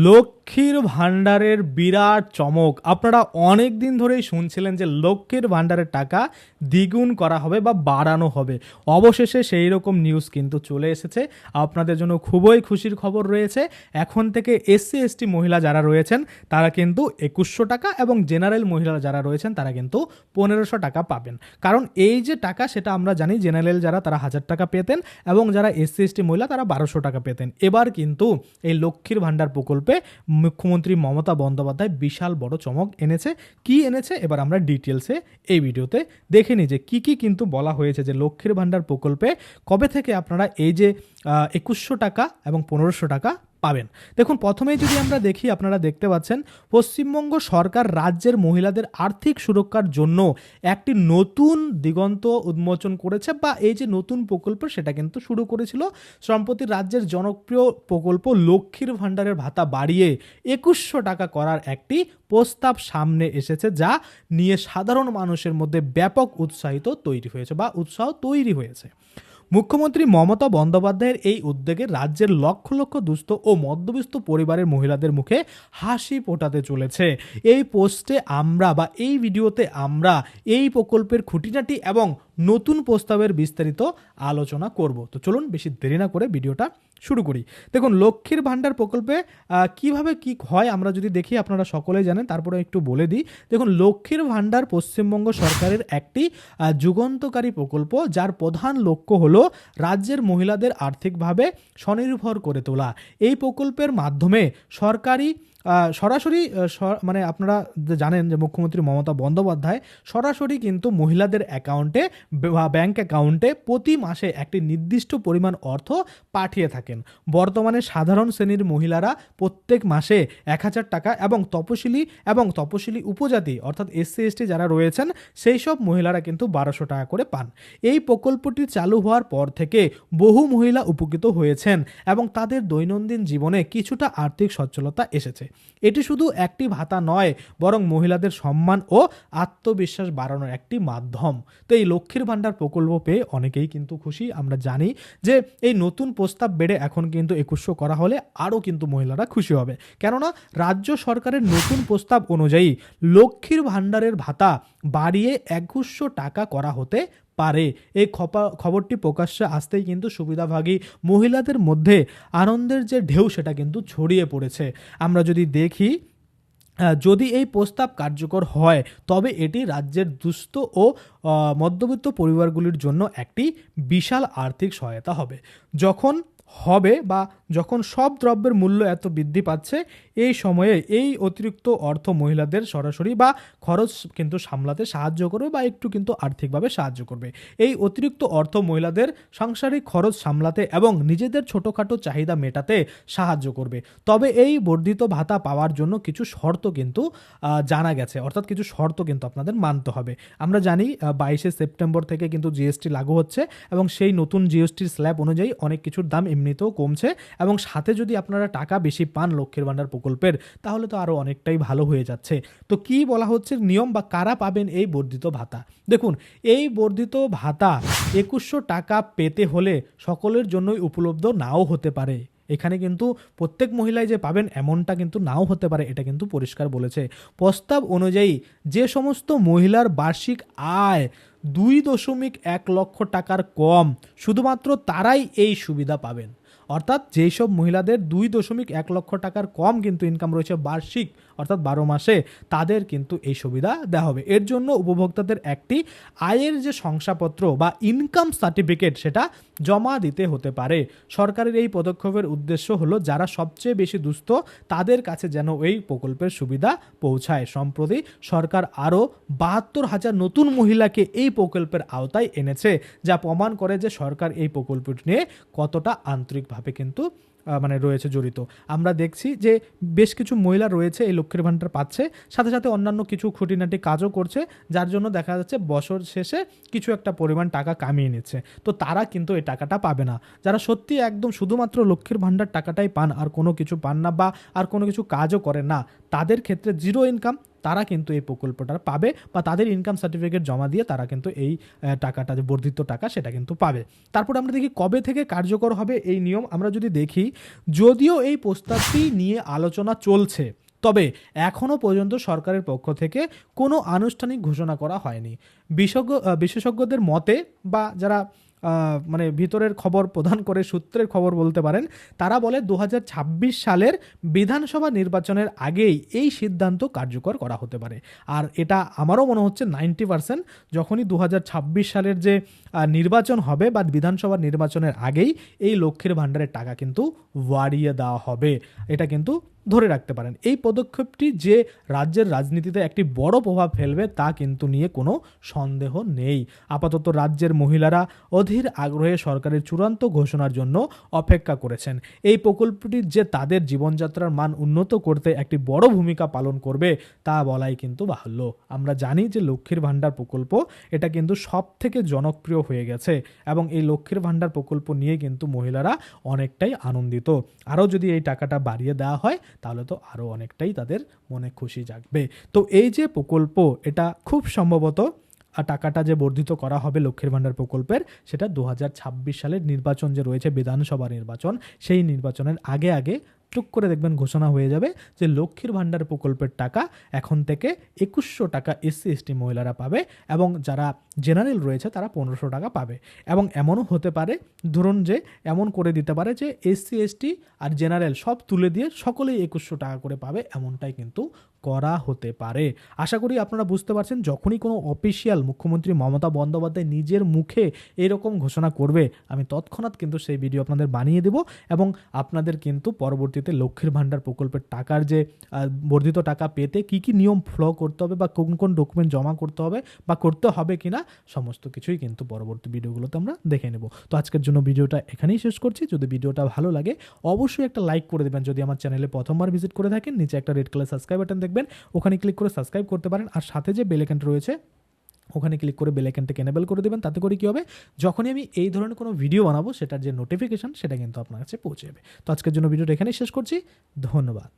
লোক লক্ষ্মীর ভাণ্ডারের বিরাট চমক। আপনারা অনেক দিন ধরেই শুনছিলেন যে লক্ষ্মীর ভাণ্ডারের টাকা দ্বিগুণ করা হবে বা বাড়ানো হবে। অবশেষে সেই রকম নিউজ কিন্তু চলে এসেছে। আপনাদের জন্য খুবই খুশির খবর রয়েছে। এখন থেকে এসসি এসটি মহিলা যারা রয়েছেন, তারা কিন্তু একুশশো টাকা এবং জেনারেল মহিলা যারা রয়েছেন, তারা কিন্তু পনেরোশো টাকা পাবেন। কারণ এই যে টাকা, সেটা আমরা জানি জেনারেল যারা, তারা হাজার টাকা পেতেন এবং যারা এসসি এসটি মহিলা, তারা বারোশো টাকা পেতেন। এবার কিন্তু এই লক্ষ্মীর ভাণ্ডার প্রকল্পে মুখ্যমন্ত্রী মমতা বন্দ্যোপাধ্যায় বিশাল বড় চমক এনেছে। কি এনেছে? এবার আমরা ডিটেলসে এই ভিডিওতে দেখে নিই যে কী কী কিন্তু বলা হয়েছে যে লক্ষ্মীর ভাণ্ডার প্রকল্পে। কবে থেকে আপনারা এই যে একুশশো টাকা এবং পনেরোশো টাকা পাবেন। দেখুন, প্রথমেই যদি আমরা দেখি, আপনারা দেখতে পাচ্ছেন, পশ্চিমবঙ্গ সরকার রাজ্যের মহিলাদের আর্থিক সুরক্ষার জন্য একটি নতুন দিগন্ত উন্মোচন করেছে বা এই যে নতুন প্রকল্প, সেটা কিন্তু শুরু করেছিল। সম্প্রতি রাজ্যের জনপ্রিয় প্রকল্প লক্ষ্মীর ভাণ্ডারের ভাতা বাড়িয়ে একুশশো টাকা করার একটি প্রস্তাব সামনে এসেছে, যা নিয়ে সাধারণ মানুষের মধ্যে ব্যাপক উৎসাহিত তৈরি হয়েছে বা উৎসাহ তৈরি হয়েছে। মুখ্যমন্ত্রী মমতা বন্দ্যোপাধ্যায়ের এই উদ্যোগে রাজ্যের লক্ষ লক্ষ দুস্থ ও মধ্যবিস্থ পরিবারের মহিলাদের মুখে হাসি ফোটাতে চলেছে। এই পোস্টে আমরা বা এই ভিডিওতে আমরা এই প্রকল্পের খুঁটিনাটি এবং নতুন প্রস্তাবের বিস্তারিত আলোচনা করব। তো চলুন বেশি দেরি না করে ভিডিওটা শুরু করি। দেখুন, লক্ষ্মীর ভাণ্ডার প্রকল্পে কীভাবে কি হয় আমরা যদি দেখি, আপনারা সকলেই জানেন, তারপরে একটু বলে দিই। দেখুন, লক্ষ্মীর ভাণ্ডার পশ্চিমবঙ্গ সরকারের একটি যুগান্তকারী প্রকল্প, যার প্রধান লক্ষ্য হলো রাজ্যের মহিলাদের আর্থিকভাবে স্বনির্ভর করে তোলা। এই প্রকল্পের মাধ্যমে সরকারি সরাসরি মানে আপনারা জানেন যে মুখ্যমন্ত্রী মমতা বন্দ্যোপাধ্যায় সরাসরি কিন্তু মহিলাদের অ্যাকাউন্টে বা ব্যাংক অ্যাকাউন্টে প্রতি মাসে একটি নির্দিষ্ট পরিমাণ অর্থ পাঠিয়ে থাকেন। বর্তমানে সাধারণ শ্রেণির মহিলারা প্রত্যেক মাসে এক হাজার টাকা এবং তপশিলি এবং তপশিলি উপজাতি অর্থাৎ এসসি, এসটি যারা রয়েছেন, সেই সব মহিলারা কিন্তু বারোশো টাকা করে পান। এই প্রকল্পটি চালু হওয়ার পর থেকে বহু মহিলা উপকৃত হয়েছেন এবং তাদের দৈনন্দিন জীবনে কিছুটা আর্থিক সচ্ছলতা এসেছে। এটি শুধু একটি ভাতা নয়, বরং মহিলাদের সম্মান ও আত্মবিশ্বাস বাড়ানোর একটি মাধ্যম। তো এই লক্ষ্মীর ভাণ্ডার প্রকল্প পেয়ে অনেকেই কিন্তু খুশি। আমরা জানি যে এই নতুন প্রস্তাব বেড়ে এখন কিন্তু একুশশো করা হলে আরও কিন্তু মহিলারা খুশি হবে। কেননা রাজ্য সরকারের নতুন প্রস্তাব অনুযায়ী লক্ষ্মীর ভাণ্ডারের ভাতা বাড়িয়ে একুশশো টাকা করা হতে পারে। এই খবরটি প্রকাশ্যে আসতেই কিন্তু সুবিধাভাগী মহিলাদের মধ্যে আনন্দের যে ঢেউ সেটা কিন্তু ছড়িয়ে পড়েছে। আমরা যদি দেখি যদি এই প্রস্তাব কার্যকর হয়, তবে এটি রাজ্যের দুস্থ ও মধ্যবিত্ত পরিবারগুলির জন্য একটি বিশাল আর্থিক সহায়তা হবে। যখন হবে বা যখন সব দ্রব্যের মূল্য এত বৃদ্ধি পাচ্ছে, এই সময়ে এই অতিরিক্ত অর্থ মহিলাদের সরাসরি বা খরচ কিন্তু সামলাতে সাহায্য করবে বা একটু কিন্তু আর্থিকভাবে সাহায্য করবে। এই অতিরিক্ত অর্থ মহিলাদের সাংসারিক খরচ সামলাতে এবং নিজেদের ছোটোখাটো চাহিদা মেটাতে সাহায্য করবে। তবে এই বর্ধিত ভাতা পাওয়ার জন্য কিছু শর্ত কিন্তু জানা গেছে। অর্থাৎ কিছু শর্ত কিন্তু আপনাদের মানতে হবে। আমরা জানি বাইশে সেপ্টেম্বর থেকে কিন্তু জিএসটি লাগু হচ্ছে এবং সেই নতুন জিএসটির স্ল্যাব অনুযায়ী অনেক কিছুর দাম এমনিতেও কমছে এবং সাথে যদি আপনারা টাকা বেশি পান লক্ষ্মীর ভাণ্ডার প্রকল্পের, তাহলে তো আরও অনেকটাই ভালো হয়ে যাচ্ছে। তো কি বলা হচ্ছে নিয়ম বা কারা পাবেন এই বর্ধিত ভাতা? দেখুন, এই বর্ধিত ভাতা একুশশো টাকা পেতে হলে সকলের জন্যই উপলব্ধ নাও হতে পারে। এখানে কিন্তু প্রত্যেক মহিলাই যে পাবেন এমনটা কিন্তু নাও হতে পারে, এটা কিন্তু পরিষ্কার বলেছে। প্রস্তাব অনুযায়ী যে সমস্ত মহিলার বার্ষিক আয় দুই দশমিক এক লক্ষ টাকার কম, শুধুমাত্র তারাই এই সুবিধা পাবেন। অর্থাৎ যেই সব মহিলাদের দুই দশমিক এক লক্ষ টাকার কম কিন্তু ইনকাম রয়েছে বার্ষিক অর্থাৎ বারো মাসে তাদের কিন্তু এই সুবিধা দেওয়া হবে। এর জন্য উপভোক্তাদের একটি আয়ের যে শংসাপত্র বা ইনকাম সার্টিফিকেট সেটা জমা দিতে হতে পারে। সরকারের এই পদক্ষেপের উদ্দেশ্য হলো যারা সবচেয়ে বেশি দুস্থ, তাদের কাছে যেন এই প্রকল্পের সুবিধা পৌঁছায়। সম্প্রতি সরকার আরও বাহাত্তর হাজার নতুন মহিলাকে এই প্রকল্পের আওতায় এনেছে, যা প্রমাণ করে যে সরকার এই প্রকল্পটি নিয়ে কতটা আন্তরিকভাবে কিন্তু মানে রয়েছে জড়িত। আমরা দেখছি যে বেশ কিছু মহিলা রয়েছে, এই লক্ষ্মীর ভাণ্ডার পাচ্ছে। সাথে সাথে অন্যান্য কিছু খুঁটিনাটি কাজও করছে, যার জন্য দেখা যাচ্ছে বছর শেষে কিছু একটা পরিমাণ টাকা কামিয়ে নিচ্ছে। তো তারা কিন্তু এই টাকাটা পাবে না। যারা সত্যি একদম শুধুমাত্র লক্ষ্মীর ভাণ্ডার টাকাটাই পান, আর কোনো কিছু পান না বা আর কোনো কিছু কাজও করে না, তাদের ক্ষেত্রে জিরো ইনকাম তারা কিন্তু এই প্রকল্পটা পাবে বা তাদের ইনকাম সার্টিফিকেট জমা দিয়ে তারা কিন্তু এই টাকাটা, যে বর্ধিত টাকা সেটা কিন্তু পাবে। তারপর আমরা দেখি কবে থেকে কার্যকর হবে এই নিয়ম। আমরা যদি দেখি, যদিও এই প্রস্তাবটি নিয়ে আলোচনা চলছে, তবে এখনও পর্যন্ত সরকারের পক্ষ থেকে কোনো আনুষ্ঠানিক ঘোষণা করা হয়নি। বিশেষজ্ঞ বিশেষজ্ঞদের মতে বা যারা মানে ভিতরের খবর প্রদান করে সূত্রের খবর বলতে পারেন, তারা বলে দু হাজার ছাব্বিশ সালের বিধানসভা নির্বাচনের আগেই এই সিদ্ধান্ত কার্যকর করা হতে পারে। আর এটা আমারও মনে হচ্ছে নাইনটি পার্সেন্ট, যখনই দু হাজার ছাব্বিশ সালের যে নির্বাচন হবে বা বিধানসভা নির্বাচনের আগেই এই লক্ষ্মীর ভাণ্ডারের টাকা কিন্তু বাড়িয়ে দেওয়া হবে। এটা কিন্তু ধরে রাখতে পারেন। এই পদক্ষেপটি যে রাজ্যের রাজনীতিতে একটি বড় প্রভাব ফেলবে তা কিন্তু নিয়ে কোনো সন্দেহ নেই। আপাতত রাজ্যের মহিলারা অধীর আগ্রহে সরকারের চূড়ান্ত ঘোষণার জন্য অপেক্ষা করেছেন। এই প্রকল্পটি যে তাদের জীবনযাত্রার মান উন্নত করতে একটি বড় ভূমিকা পালন করবে তা বলাই কিন্তু বাহুল্য। আমরা জানি যে লক্ষ্মীর ভাণ্ডার প্রকল্প এটা কিন্তু সব থেকে জনপ্রিয় হয়ে গেছে এবং এই লক্ষ্মীর ভাণ্ডার প্রকল্প নিয়ে কিন্তু মহিলারা অনেকটাই আনন্দিত। আরও যদি এই টাকাটা বাড়িয়ে দেওয়া হয় তাহলে তো আরও অনেকটাই তাদের মনে খুশি জাগবে। তো এই যে প্রকল্প, এটা খুব সম্ভবত টাকাটা যে বর্ধিত করা হবে লক্ষ্মীর ভাণ্ডার প্রকল্পের, সেটা দু হাজার ছাব্বিশ সালের নির্বাচন যে রয়েছে বিধানসভা নির্বাচন, সেই নির্বাচনের আগে আগে টুক করে দেখবেন ঘোষণা হয়ে যাবে যে লক্ষ্মীর ভাণ্ডার প্রকল্পের টাকা এখন থেকে একুশশো টাকা এসসি, এসটি মহিলারা পাবে এবং যারা জেনারেল রয়েছে তারা পনেরোশো টাকা পাবে। এবং এমনও হতে পারে, ধরুন যে এমন করে দিতে পারে যে এসসি, এসটি আর জেনারেল সব তুলে দিয়ে সকলেই একুশশো টাকা করে পাবে, এমনটাই কিন্তু করা হতে পারে। আশা করি আপনারা বুঝতে পারছেন, যখনই কোনো অফিসিয়াল মুখ্যমন্ত্রী মমতা বন্দ্যোপাধ্যায় নিজের মুখে এরকম ঘোষণা করবে, আমি তৎক্ষণাৎ কিন্তু সেই ভিডিও আপনাদের বানিয়ে দেব এবং আপনাদের কিন্তু পরবর্তীতে লক্ষ্মীর ভাণ্ডার প্রকল্পের টাকার যে বর্ধিত টাকা পেতে কি কি নিয়ম ফলো করতে হবে বা কোন কোন ডকুমেন্ট জমা করতে হবে বা করতে হবে কি না সমস্ত কিছুই কিন্তু পরবর্তী ভিডিওগুলোতে আমরা দেখে নেব। তো আজকের জন্য ভিডিওটা এখানেই শেষ করছি। যদি ভিডিওটা ভালো লাগে, অবশ্যই একটা লাইক করে দেবেন। যদি আমার চ্যানেলে প্রথমবার ভিজিট করে থাকেন, নিচে একটা রেড কালার সাবস্ক্রাইব বাটন দেখবেন। ওখানে ক্লিক করে সাবস্ক্রাইব করতে পারেন। আর সাথে যে বেল আইকনটা রয়েছে ওখানে ক্লিক করে বেল আইকনটাকে এনেবেল করে দেবেন, তাতে করে কী হবে? যখনই আমি এই ধরনের কোনো ভিডিও বানাবো, সেটার যে নোটিফিকেশান সেটা কিন্তু আপনার কাছে পৌঁছে যাবে। তো আজকের জন্য ভিডিওটা এখানেই শেষ করছি। ধন্যবাদ।